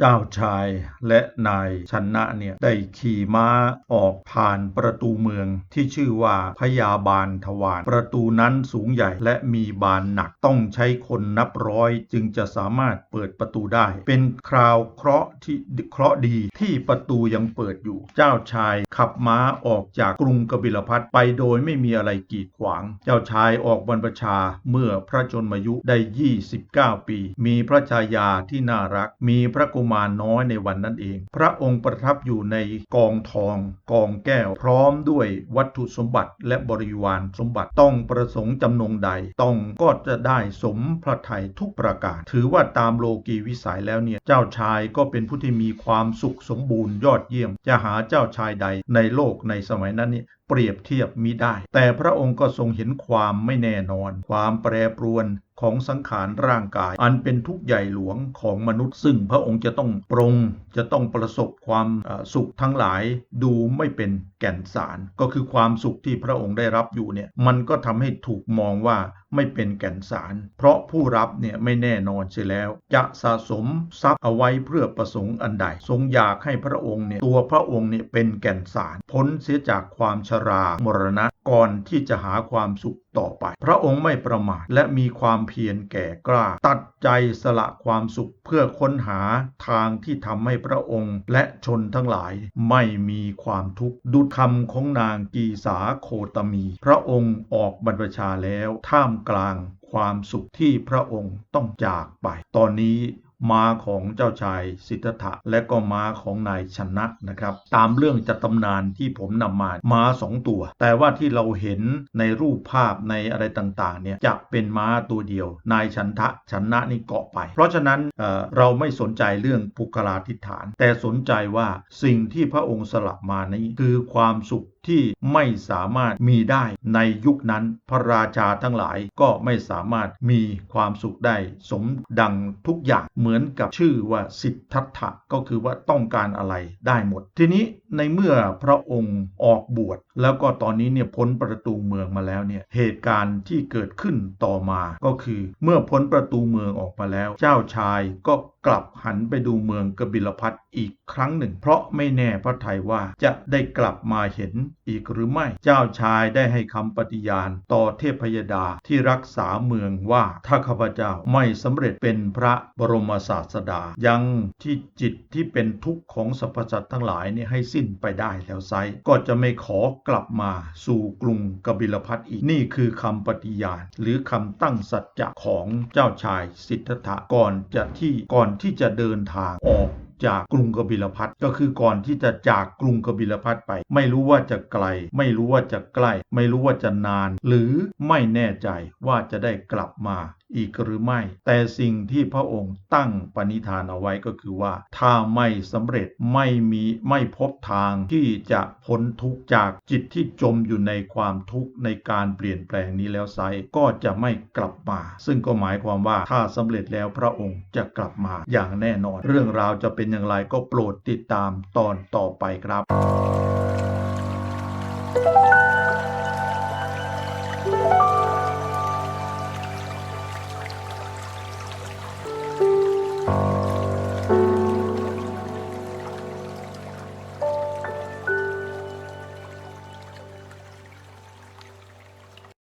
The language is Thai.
เจ้าชายและนายชนะเนี่ยได้ขี่ม้าออกผ่านประตูเมืองที่ชื่อว่าพยาบาลทวารประตูนั้นสูงใหญ่และมีบานหนักต้องใช้คนนับร้อยจึงจะสามารถเปิดประตูได้ เป็นคราวเคราะห์ที่เคราะห์ดีที่ประตูยังเปิดอยู่ เจ้าชายขับม้าออกจากกรุงกบิลพัทไปโดยไม่มีอะไรกีดขวาง เจ้าชายออกบรรพชาเมื่อพระชนมายุได้ 29 ปี มีพระชายาที่น่ารักมีพระกุมมารน้อยในวันนั้นเอง พระองค์ประทับอยู่ในกองทอง กองแก้ว พร้อมด้วยวัตถุสมบัติและบริวารสมบัติต้องประสงค์จำนงใด ต้องก็จะได้สมพระทัยทุกประการ ถือว่าตามโลกีวิสัยแล้วเนี่ยเจ้าชายก็เป็นผู้ที่มีความสุขสมบูรณ์ยอดเยี่ยม จะหาเจ้าชายใดในโลกในสมัยนั้นเนี่ย เปรียบเทียบมิได้ แต่พระองค์ก็ทรงเห็นความไม่แน่นอน ความแปรปรวนของสังขารร่างกาย อันเป็นทุกข์ใหญ่หลวงของมนุษย์ ซึ่งพระองค์จะต้องปรง จะต้องประสบความสุขทั้งหลายดูไม่เป็นแก่นสาร ก็คือความสุขที่พระองค์ได้รับอยู่เนี่ยมันก็ทำให้ถูกมองว่าไม่เป็นแก่นสาร เพราะผู้รับเนี่ยไม่แน่นอนเสียแล้ว จะสะสมทรัพย์เอาไว้เพื่อประสงค์อันใด ทรงอยากให้พระองค์เนี่ยตัวพระองค์เนี่ยเป็นแก่นสารพ้นเสียจากความชรามรณะก่อนที่จะหาความสุขต่อไป พระองค์ไม่ประมาทและมีความเพียรแก่กล้า ตัดใจสละความสุขเพื่อค้นหาทางที่ทำให้พระองค์ และชนทั้งหลายไม่มีความทุกข์ดุจคำของนางกีสาโคตมี พระองค์ออกบรรพชาแล้วท่ามกลางความสุขที่พระองค์ต้องจากไป ตอนนี้ ม้าของเจ้าชายสิทธัตถะและก็ม้าของนายชนะนะครับ ตามเรื่องจากตำนานที่ผมนำมาม้าสองตัว แต่ว่าที่เราเห็นในรูปภาพในอะไรต่างๆเนี่ยจะเป็นม้าตัวเดียว นายชันทะชนะนี่เกาะไป เพราะฉะนั้นเเราไม่สนใจเรื่องปุคลาธิฐาน แต่สนใจว่าสิ่งที่พระองค์สละมานี้คือความสุข ที่ไม่สามารถมีได้ในยุคนั้น พระราชาทั้งหลายก็ไม่สามารถมีความสุขได้ สมดังทุกอย่างเหมือนกับชื่อว่าสิทธัตถะก็คือว่าต้องการอะไรได้หมดทีนี้ ในเมื่อพระองค์ออกบวชแล้วก็ตอนนี้เนี่ยพ้นประตูเมืองมาแล้วเนี่ยเหตุการณ์ที่เกิดขึ้นต่อมาก็คือเมื่อพ้นประตูเมืองออกมาแล้ว เจ้าชายก็กลับหันไปดูเมืองกบิลพัทอีกครั้งหนึ่ง เพราะไม่แน่พระทัยว่าจะได้กลับมาเห็นอีกหรือไม่ เจ้าชายได้ให้คำปฏิญาณต่อเทพยดาที่รักษาเมืองว่าถ้าข้าพเจ้าไม่สำเร็จเป็นพระบรมศาสดา ยังที่จิตที่เป็นทุกข์ของสรรพสัตว์ทั้งหลายเนี่ยให้สิ้นไปได้แล้วไซก็จะไม่ขอกลับมาสู่กรุงกบิลพัทอีกนี่คือคำปฏิญาณ หรือคำตั้งสัจจะของเจ้าชายสิทธัตถะก่อนจะที่ก่อนที่จะเดินทางออกจากกรุงกบิลพัทก็คือก่อนที่จะจากกรุงกบิลพัทไป ไม่รู้ว่าจะไกล ไม่รู้ว่าจะใกล้ ไม่รู้ว่าจะนาน หรือไม่แน่ใจว่าจะได้กลับมา อีกหรือไม่ แต่สิ่งที่พระองค์ตั้งปณิธานเอาไว้ก็คือว่า ถ้าไม่สำเร็จไม่มีไม่พบทางที่จะพ้นทุกข์จากจิตที่จมอยู่ในความทุกข์ในการเปลี่ยนแปลงนี้แล้วไซก็จะไม่กลับมา ซึ่งก็หมายความว่าถ้าสำเร็จแล้วพระองค์จะกลับมาอย่างแน่นอน เรื่องราวจะเป็นอย่างไรก็โปรดติดตามตอนต่อไปครับ